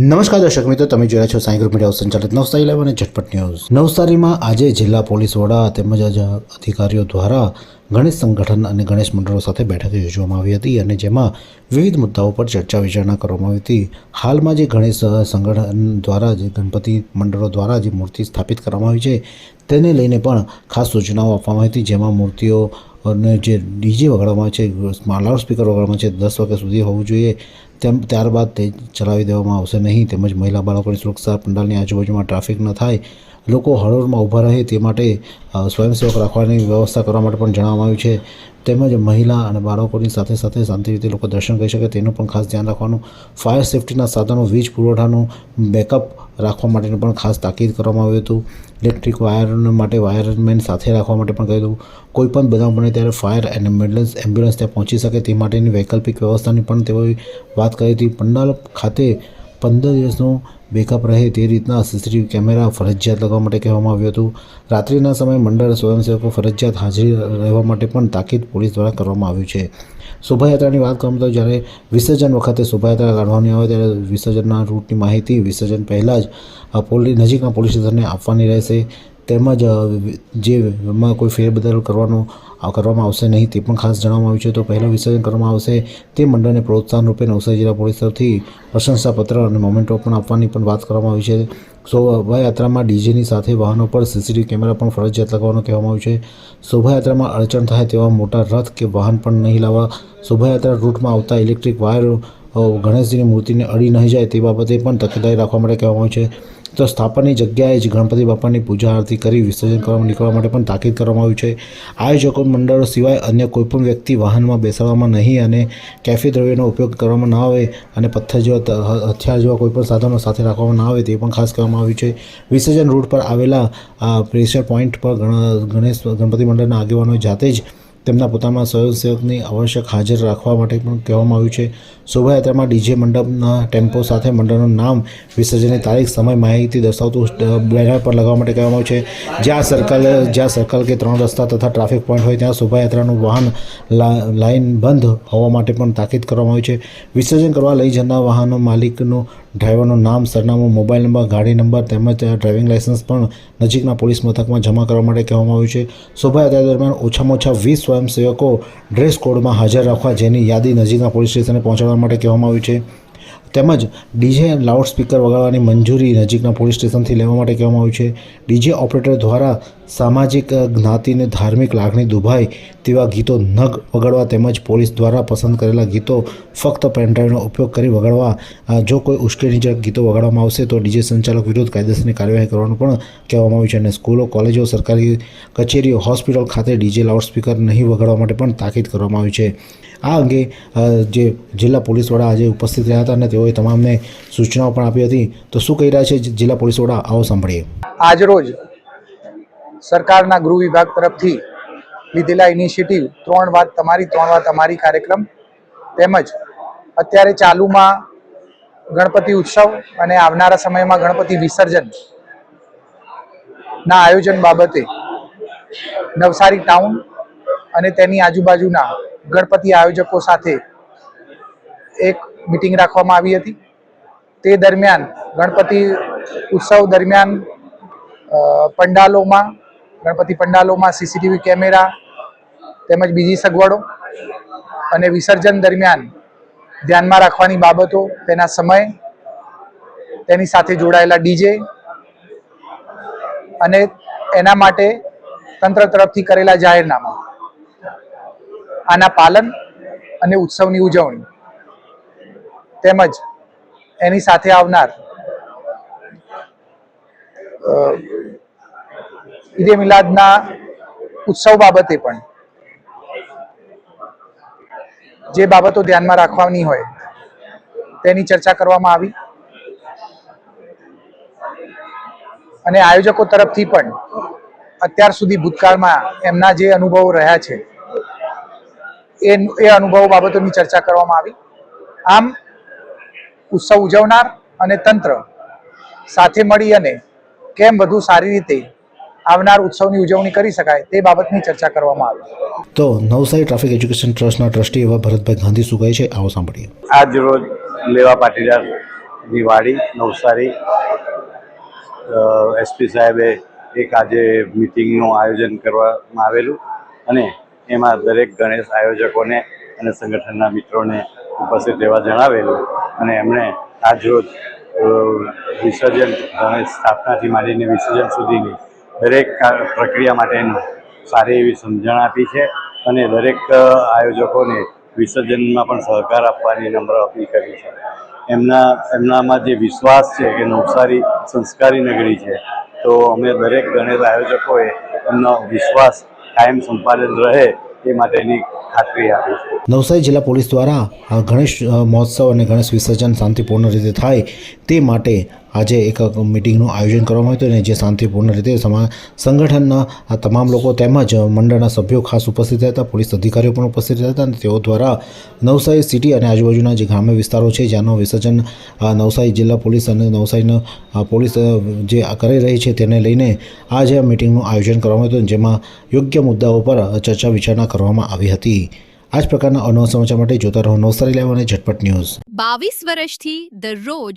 નમસ્કાર દર્શક મિત્રો, તમે જોયા છો સાંઈ ગ્રુપ મીડિયા સંચાલિત નવસારી લાઈવ અને ઝટપટ ન્યૂઝ. નવસારીમાં આજે જિલ્લા પોલીસ વડા તેમજ અધિકારીઓ દ્વારા ગણેશ સંગઠન અને ગણેશ મંડળો સાથે બેઠક યોજવામાં આવી હતી અને જેમાં વિવિધ મુદ્દાઓ પર ચર્ચા વિચારણા કરવામાં આવી હતી. હાલમાં જે ગણેશ સંગઠન દ્વારા જે ગણપતિ મંડળો દ્વારા જે મૂર્તિ સ્થાપિત કરવામાં આવી છે, તેને લઈને પણ ખાસ સૂચનાઓ આપવામાં આવી હતી. જેમાં મૂર્તિઓ અને જે ડીજે વગાડવામાં છે, લાઉડ સ્પીકર વગાડવામાં છે, દસ વાગ્યા સુધી હોવું જોઈએ. તેમ, ત્યારબાદ તે ચલાવી દેવામાં આવશે નહીં. તેમજ મહિલા બાળકોની સુરક્ષા, પંડાલની આજુબાજુમાં ટ્રાફિક ન થાય. લોકો હળવળમાં ઊભા રહે તે માટે સ્વયંસેવક રાખવાની વ્યવસ્થા કરવા માટે પણ જણાવવામાં આવ્યું છે. તેમજ મહિલા અને બાળકોની સાથે સાથે શાંતિ રીતે લોકો દર્શન કરી શકે તેનું પણ ખાસ ધ્યાન રાખવાનું. ફાયર સેફ્ટીના સાધનો, વીજ પુરવઠાનું બેકઅપ રાખવા માટેનું પણ ખાસ તાકીદ કરવામાં આવ્યું હતું. ઇલેક્ટ્રિક વાયર માટે વાયરમેન સાથે રાખવા માટે પણ કહ્યું હતું. કોઈ પણ બનાવ બને ત્યારે ફાયર એન્ડ એમ્બ્યુલન્સ એમ્બ્યુલન્સ ત્યાં પહોંચી શકે તે માટેની વૈકલ્પિક વ્યવસ્થાની પણ તેઓએ વાત કરી હતી. પંડાલ ખાતે પંદર દિવસનું બેકઅપ રહે તે રીતના સીસીટીવી કેમેરા ફરજિયાત લગાવવા માટે કહેવામાં આવ્યું હતું. રાત્રિના સમયે મંડળ સ્વયંસેવકો ફરજિયાત હાજરી રહેવા માટે પણ તાકીદ પોલીસ દ્વારા કરવામાં આવ્યું છે. શોભાયાત્રાની વાત કરવામાં તો જ્યારે વિસર્જન વખતે શોભાયાત્રા કાઢવાની આવે ત્યારે વિસર્જનના રૂટની માહિતી વિસર્જન પહેલાં જ આ પોલી, નજીકના પોલીસ સ્ટેશનને આપવાની રહેશે. તેમજ જે માં કોઈ ફેરબદલ કરવાનો કરવામાં આવશે નહીં તે પણ ખાસ જણાવવામાં આવ્યું છે. તો પહેલાં વિસર્જન કરવામાં આવશે તે મંડળને પ્રોત્સાહન રૂપે નવસારી જિલ્લા પોલીસ તરફથી પ્રશંસાપત્ર અને મોમેન્ટો પણ આપવાની પણ વાત કરવામાં આવી છે. શોભાયાત્રામાં ડીજેની સાથે વાહનો પર સીસીટીવી કેમેરા પણ ફરજિયાત લગાવવાનું કહેવામાં આવ્યું છે. શોભાયાત્રામાં અડચણ થાય તેવા મોટા રથ કે વાહન પણ નહીં લાવવા, શોભાયાત્રા રૂટમાં આવતા ઇલેક્ટ્રિક વાયર ગણેશજીની મૂર્તિને અડી નહીં જાય તે બાબતે પણ તકેદારી રાખવા માટે કહેવામાં આવ્યું છે. તો સ્થાપનની જગ્યાએ જ ગણપતિ બાપાની પૂજા આરતી કરી વિસર્જન કરવા નીકળવા માટે પણ તાકીદ કરવામાં આવ્યું છે. આયોજકો મંડળો સિવાય અન્ય કોઈપણ વ્યક્તિ વાહનમાં બેસાડવામાં નહીં અને કેફી દ્રવ્યનો ઉપયોગ કરવામાં ન આવે અને પથ્થર જેવા હથિયાર જેવા કોઈપણ સાધનો સાથે રાખવામાં ન આવે તે પણ ખાસ કહેવામાં આવ્યું છે. વિસર્જન રૂટ પર આવેલા પ્રેશર પોઈન્ટ પર ગણેશ ગણપતિ મંડળના આગેવાનોએ જાતે જ તેમના પોતાના સ્વયંસેવકની આવશ્યક હાજર રાખવા માટે પણ કહેવામાં આવ્યું છે. શોભાયાત્રામાં ડીજે મંડપના ટેમ્પો સાથે મંડળનું નામ વિસર્જનની તારીખ, સમય, માહિતી દર્શાવતું બેનર પર લગાવવા માટે કહેવામાં આવ્યું છે. જ્યાં સર્કલ જ્યાં સર્કલ કે ત્રણ રસ્તા તથા ટ્રાફિક પોઈન્ટ હોય ત્યાં શોભાયાત્રાનું વાહન લાઇન બંધ હોવા માટે પણ તાકીદ કરવામાં આવી છે. વિસર્જન કરવા લઈ જનાર વાહનો માલિકનું ડ્રાઈવરનું નામ, સરનામું, મોબાઈલ નંબર, ગાડી નંબર તેમજ ડ્રાઇવિંગ લાઇસન્સ પણ નજીકના પોલીસ મથકમાં જમા કરવા માટે કહેવામાં આવ્યું છે. શોભાયાત્રા દરમિયાન ઓછામાં ઓછા વીસ સ્વયંસેવકો ડ્રેસ કોડમાં હાજર રાખવા જેની યાદી નજીકના પોલીસ સ્ટેશને પહોંચાડવા માટે કહેવામાં આવ્યું છે. તેમજ ડીજે લાઉડ સ્પીકર વગાડવાની મંજૂરી નજીકના પોલીસ સ્ટેશનથી લેવા માટે કહેવામાં આવ્યું છે. ડીજે ઓપરેટર દ્વારા સામાજિક જ્ઞાતિને ધાર્મિક લાગણી દુભાય તેવા ગીતો ન વગાડવા તેમજ પોલીસ દ્વારા પસંદ કરેલા ગીતો ફક્ત પેનડ્રાઈવનો ઉપયોગ કરી વગાડવા જો કોઈ ઉશ્કેરણીજનક ગીતો વગાડવામાં આવશે તો ડીજે સંચાલક વિરુદ્ધ કાયદેસરની કાર્યવાહી કરવાનું પણ કહેવામાં આવ્યું છે અને સ્કૂલો, કોલેજો, સરકારી કચેરીઓ, હોસ્પિટલ ખાતે ડીજે લાઉડ સ્પીકર નહીં વગાડવા માટે પણ તાકીદ કરવામાં આવી છે. આ અંગે જે જિલ્લા પોલીસ વડા આજે ઉપસ્થિત રહ્યા હતા અને તેઓએ તમામને સૂચનાઓ પણ આપી હતી. તો શું કહી રહ્યા છે જિલ્લા પોલીસ વડા? આવો સાંભળીએ. આજરોજ સરકારના ગૃહ વિભાગ તરફથી લીધેલા ઇનિશિયેટિવ ત્રણ વાત તમારી, ત્રણ વાત અમારી કાર્યક્રમ તેમજ અત્યારે ચાલુમાં ગણપતિ ઉત્સવ અને આવનારા સમયમાં ગણપતિ વિસર્જન ના આયોજન બાબતે નવસારી ટાઉન અને તેની આજુબાજુના ગણપતિ આયોજકો સાથે એક મિટિંગ રાખવામાં આવી હતી. તે દરમિયાન ગણપતિ ઉત્સવ દરમિયાન પંડાલોમાં ગણપતિ પંડાલોમાં સીસીટીવી કેમેરા તેમજ બીજી સગવડો અને વિસર્જન દરમિયાન ધ્યાનમાં રાખવાની બાબતો, તેના સમય, તેની સાથે જોડાયેલા ડીજે અને એના માટે તંત્ર તરફથી કરેલા જાહેરનામા. આના પાલન અને ઉત્સવની ઉજવણી તેમજ એની સાથે આવનાર ઈદે મિલાદના ઉત્સવ બાબતે પણ જે બાબતો ધ્યાનમાં રાખવાની હોય તેની ચર્ચા કરવામાં આવી. અને આયોજકો તરફથી પણ અત્યાર સુધી ભૂતકાળમાં એમના જે અનુભવો રહ્યા છે, એ એ અનુભવો બાબતોની ચર્ચા કરવામાં આવી. આમ, ઉત્સવ ઉજવનાર અને તંત્ર સાથે મળી અને કેમ વધુ સારી રીતે આવનાર ઉત્સવની ઉજવણી કરી શકાય તે બાબતની ચર્ચા કરવામાં આવી. તો નવસારી ટ્રાફિક એજ્યુકેશન ટ્રસ્ટના ટ્રસ્ટી એવા ભરતભાઈ ગાંધી શું કહે છે? આવો સાંભળીએ. આજ રોજ લેવા પાટીદાર દિવાળી વાડી નવસારી એસપી સાહેબે એક આજે મિટિંગનું આયોજન કરવામાં આવેલું અને એમાં દરેક ગણેશ આયોજકોને અને સંગઠનના મિત્રોને ઉપસ્થિત રહેવા જણાવેલું અને એમણે આજ રોજ વિસર્જન ગણેશ સ્થાપનાથી માંડીને વિસર્જન સુધીની દરેક પ્રક્રિયા માટેની સારી એવી સમજણ આપી છે અને દરેક આયોજકોને વિસર્જનમાં પણ સહકાર આપવાની નમ્ર અપીલ કરી છે. એમના, એમનામાં જે વિશ્વાસ છે કે નવસારી સંસ્કારી નગરી છે, તો અમે દરેક ગણેશ આયોજકોએ એમનો વિશ્વાસ કાયમ સંપાદન રહે એ માટેની ખાતરી આપી છે. નવસારી જિલ્લા પોલીસ દ્વારા ગણેશ મહોત્સવ અને ગણેશ વિસર્જન શાંતિપૂર્ણ રીતે થાય તે માટે આજે એક મિટિંગનું આયોજન કરવામાં આવ્યું હતું અને જે શાંતિપૂર્ણ રીતે સમા, સંગઠનના તમામ લોકો તેમજ મંડળના સભ્યો ખાસ ઉપસ્થિત હતા પોલીસ અધિકારીઓ પણ ઉપસ્થિત રહ્યા હતા અને તેઓ દ્વારા નવસારી સિટી અને આજુબાજુના જે ગ્રામ્ય વિસ્તારો છે, જ્યાંનું વિસર્જન નવસારી જિલ્લા પોલીસ અને નવસારીના પોલીસ જે કરી રહી છે તેને લઈને આજે આ મિટિંગનું આયોજન કરવામાં આવ્યું હતું જેમાં યોગ્ય મુદ્દાઓ પર ચર્ચા વિચારણા કરવામાં આવી હતી. આ જ પ્રકારના અનવ સમાચાર માટે જોતા રહો નવસારી લાઈવ અને ઝટપટ ન્યૂઝ. બાવીસ વર્ષથી દરરોજ